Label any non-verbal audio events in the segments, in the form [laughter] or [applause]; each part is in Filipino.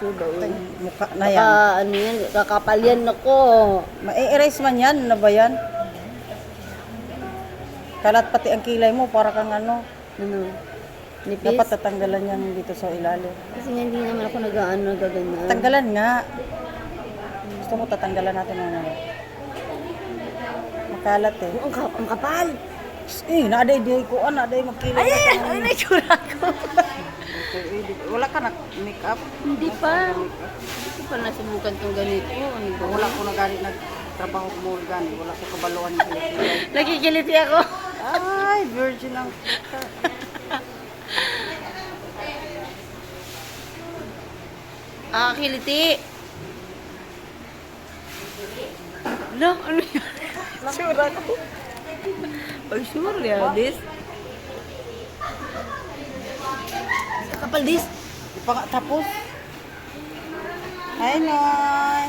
Suda, uy. Mukha na yan. Naka, ano yan, kakapal yan ako. Ma-erase man yan. Ano ba yan? Kalat pati ang kilay mo para kang ano. Ano? Nipis? Dapat tatanggalan yan dito sa ilalim. Kasi nga hindi naman ako nag-ano, nagaganyan. Tanggalan nga. Gusto mo tatanggalan natin ang ano. Makalat eh. Oh, ang, kap ang kapal. Eh, naaday di ko, ah, naaday magkilay. Ay, ay, ay, naitsura ko. Wala ka na make up. hindi pa. Hindi pa nasubukan tong ganito. Ano ba? Wala ko na gani nagtrabaho mo gani. Wala ko [laughs] kabaluan ng kilay. Nakikiliti ako. Ay, virgin ang [laughs] Ah, kiliti. Lo, ano yan? Sura ko. Ay, sure ya, Kapal this. Tapos. Hi, Noy.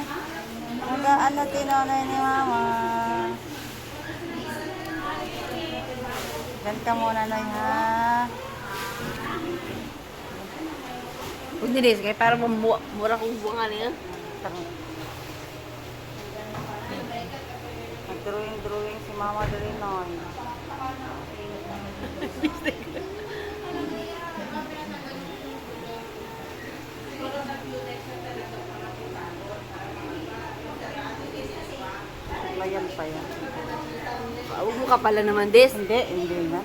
Mag-ano tinonay ni Mama. Gan ka muna, Noy, ha? Huwag ni this, kaya mambuwa, mura kong buwangan niya. Nag-drawing-drawing si Mama dali, [laughs] Noy. Layan pa yan. Huwag mo kapala naman this. Hindi, hindi na.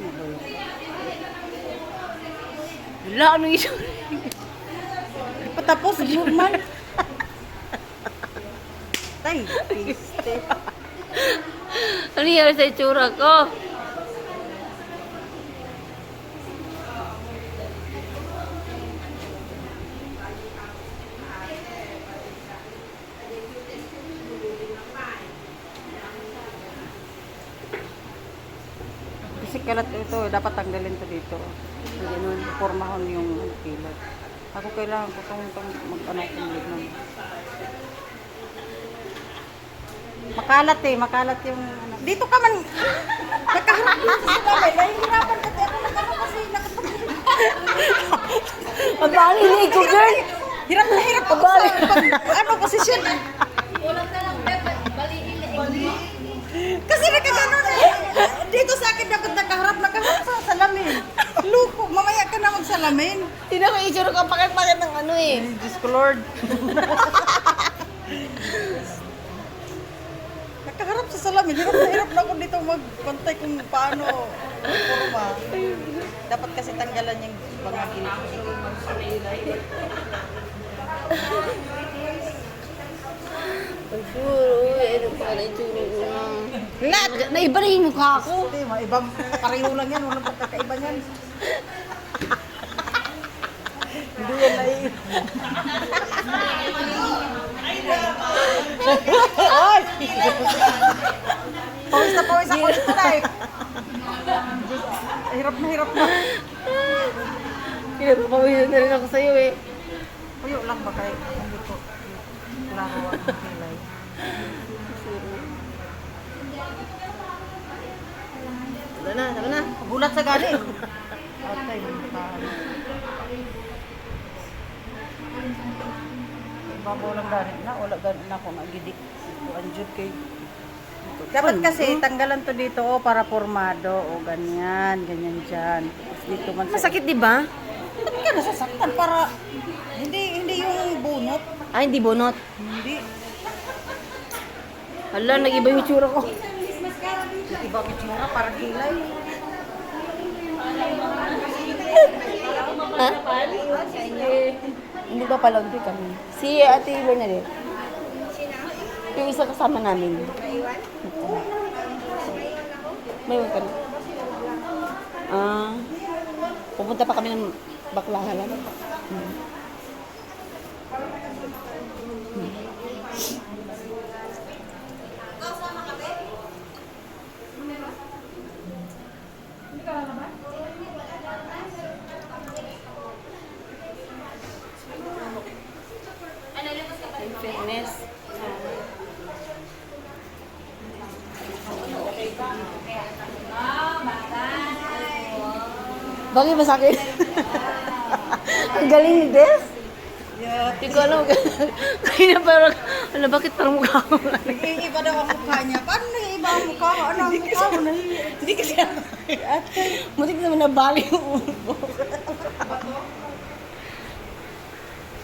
Wala, ano yung Di pa tapos, man. [laughs] Tay, piste. Ano nangyari sa itsura ko? Kasi kalat ito, dapat tanggalin to dito. Ganun. Pormahon yung kilay. Ako kailangan ko itong, itong mag-ano kong lignan. Makalat eh, makalat yung ano. Dito ka man, [laughs] nakaharap dito sa kamay. Nahihirapan kasi ako nag-ano kasi bali ko, girl! Hirap na hirap ako sa pag, ano, posisyon. Kasi nakagano na eh. Dito sa akin dapat nakaharap, nakaharap sa salamin. Luko, mamaya ka na magsalamin. Tingnan ko itsura ko, pakit-pakit ng ano eh. Diyos ko Lord. [laughs] Nakaharap sa salamin. Hirap na hirap na ako dito magpantay kung paano forma. Dapat kasi tanggalan yung mga gilid. Sure, uy, ano pa na itsura ko na. Lahat! Naiba na yung mukha ko. Hindi, mga ibang pareho lang yan. Walang pagkakaiba niyan. Hindi yan na Ay! Pawis na pawis ako dito na eh. Hirap na hirap na. Pinapapawisan na rin ako sa'yo eh. Puyo lang ba kayo? Hindi ko. Larawan ng kilay. Tara na, tara na. Gulat sa gali. Atay, paano. Babaw lang gani na. Wala gani na ako nagidi. Anjud kay. Dapat kasi tanggalan to dito oh, para formado o ganyan, ganyan dyan. Tapos Dito man sa... Masakit di ba? Ba't ka nasasaktan para... Hindi, hindi yung bunot. Ah, hindi bunot. Hindi. Hala, nag-iba yung itsura ko. Iba ang tsura, para kilay. Ha? Hindi ba palagdi kami? Si Ate Bernadette. Yung isa kasama namin. May wag ka na. Ah, pupunta pa kami ng baklahan. Hmm. In Bagay ba sa akin? [laughs] Ang galing ni Des. Hindi ko alam. Kaya parang, ano, bakit parang mukha ko? Nag-iiba daw ang mukha niya. Paano nag-iiba ang mukha ko? Ano ang mukha ko? Hindi kasi Ate, mutik naman nabali yung ulo ko.